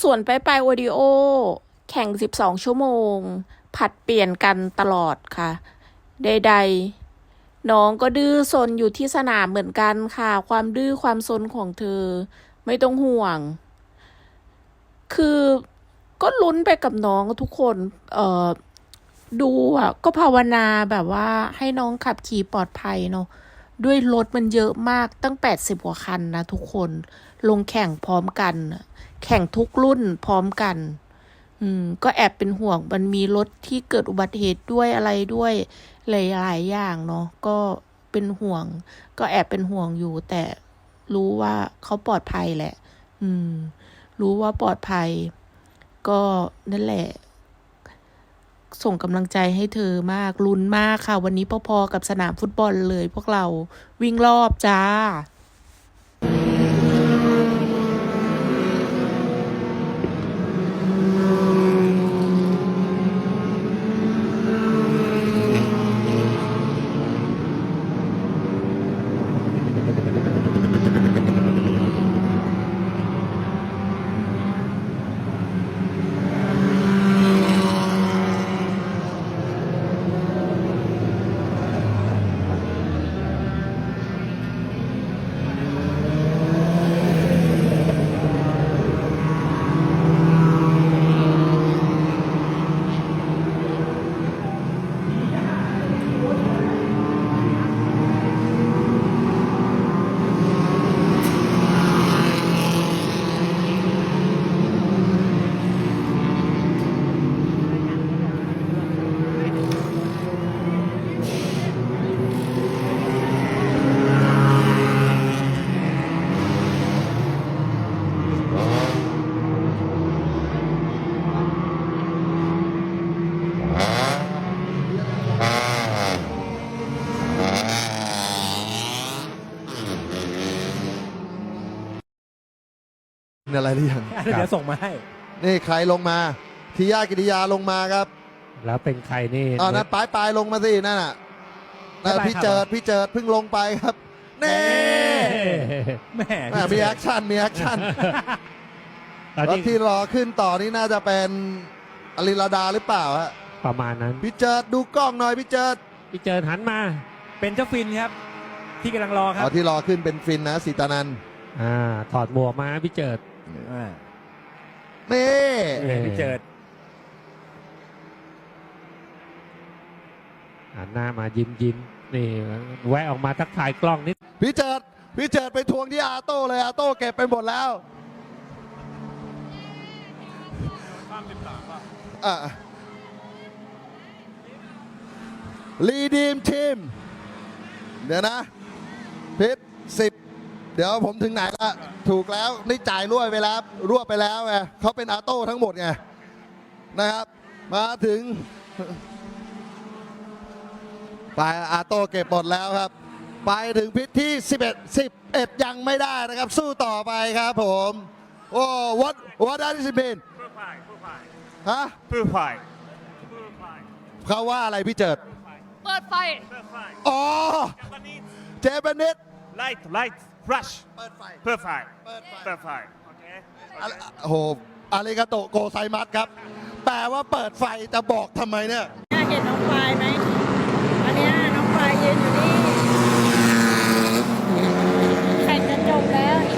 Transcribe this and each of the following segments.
ส่วนไปไปโอดิโอ แข่ง 12 ชั่วโมง ผัดเปลี่ยนกันตลอดค่ะ ใด ๆ น้องก็ดื้อซนอยู่ที่สนามเหมือนกันค่ะ ความดื้อความซนของเธอ ไม่ต้องห่วง คือก็ลุ้นไปกับน้องทุกคน เอ่อ ดูอะ ก็ภาวนาแบบว่าให้น้องขับขี่ปลอดภัยเนาะ ด้วยรถมันเยอะมากตั้ง 80กว่าคันนะทุกคน ลงแข่งพร้อมกัน แข่งทุกรุ่นพร้อมกัน อืม ก็แอบเป็นห่วงมันมีรถที่เกิดอุบัติเหตุด้วยอะไรด้วยหลายๆอย่างเนาะก็เป็นห่วง ก็แอบเป็นห่วงอยู่ แต่รู้ว่าเขาปลอดภัยแหละ อืม รู้ว่าปลอดภัย ก็นั่นแหละ ส่งกำลังใจให้เธอมากลุ้นมากค่ะ วันนี้พอๆกับสนามฟุตบอลเลย พวกเราวิ่งรอบจ้า อะไรหรือยังเดี๋ยวส่งมาให้ นี่ใครลงมาทิยากิติยาลงมาครับ แล้วเป็นใครนี่อ่านั่นปลายปลายลงมาสินั่นน่ะนั่นปลายๆพี่ครับเจิดพี่เจิดเพิ่งลงไปครับเน่แหม่แหม่มีแอคชั่นมีแอคชั่นตอนแล้วนี้ที่รอขึ้นต่อนี่น่าจะเป็นอลิลาดาหรือเปล่าฮะประมาณนั้น พี่เจิดดูกล้องหน่อยพี่เจิดพี่เจิดหันมา เป็นเจ้าฟินครับ ที่กำลังรอครับเอาที่รอขึ้นเป็นฟินนะสีตานันอ่าถอดหมวกมาพี่เจิด อ่านี่เอ่อพี่เจิดหันหน้ามายิ้มยิ้มนี่แวะออกมาทักทายกล้องนิดพี่เจิดพี่เจิดไปทวงที่อาโต้เลยอาโต้เก็บไปหมดแล้วอะลีดีมทีม เดี๋ยวนะพิษสิบเดี๋ยวผมถึงไหนละ ถูกแล้วนี่จ่ายรั่วไปแล้วรั่วไปแล้วไงเขาเป็นอาโต้ทั้งหมดไงนะครับ มาถึงไปอาโต้เก็บหมดแล้วครับ ไปถึงพิษที่ 11 11 ยังไม่ได้นะครับ สู้ต่อไปครับผม โอ้ what what does it mean ฮะ Purify. เขาว่าอะไรพี่เจิด เปิดไฟ Purify. อ๋อ Japanese. เจแปนิด Light, light, rush. เปิดไฟ Purify. เปิดไฟ Purify. Okay. อะโอ้โหอาริกาโตโกไซมัสครับ แปลว่าเปิดไฟจะบอกทำไมเนี่ยเนี่ยเห็นน้องควายไหมอันเนี้ยน้องควายยืนอยู่นี่แข่งจะจบแล้วอีก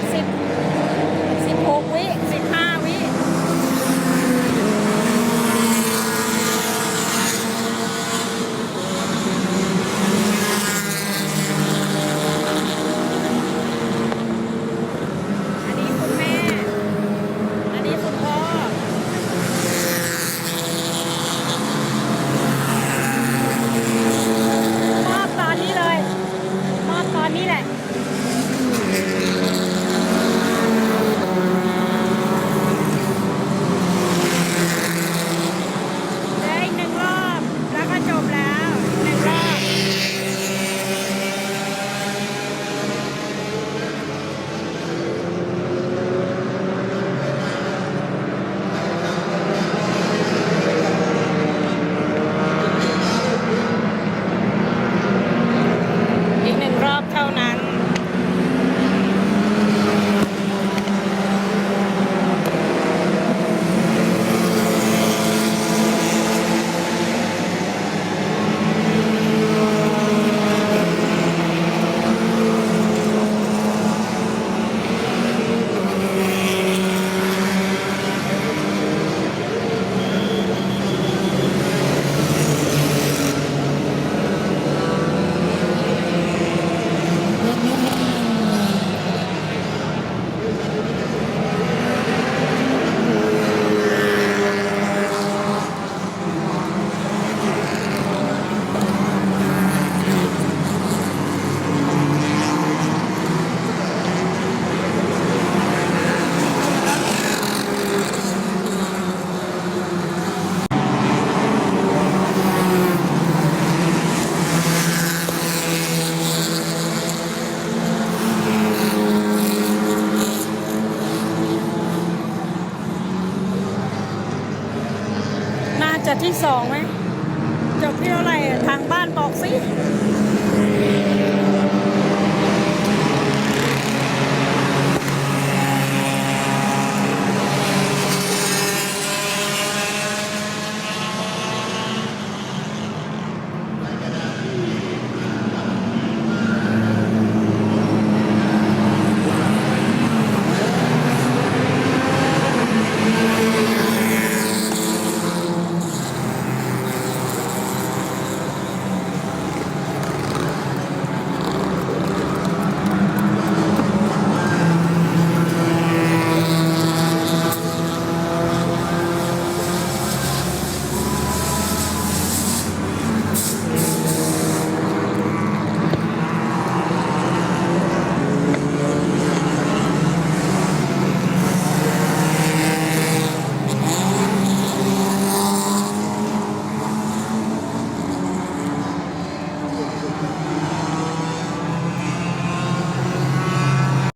สองไหมจบที่เท่าไหร่ทางบ้านบอกสิ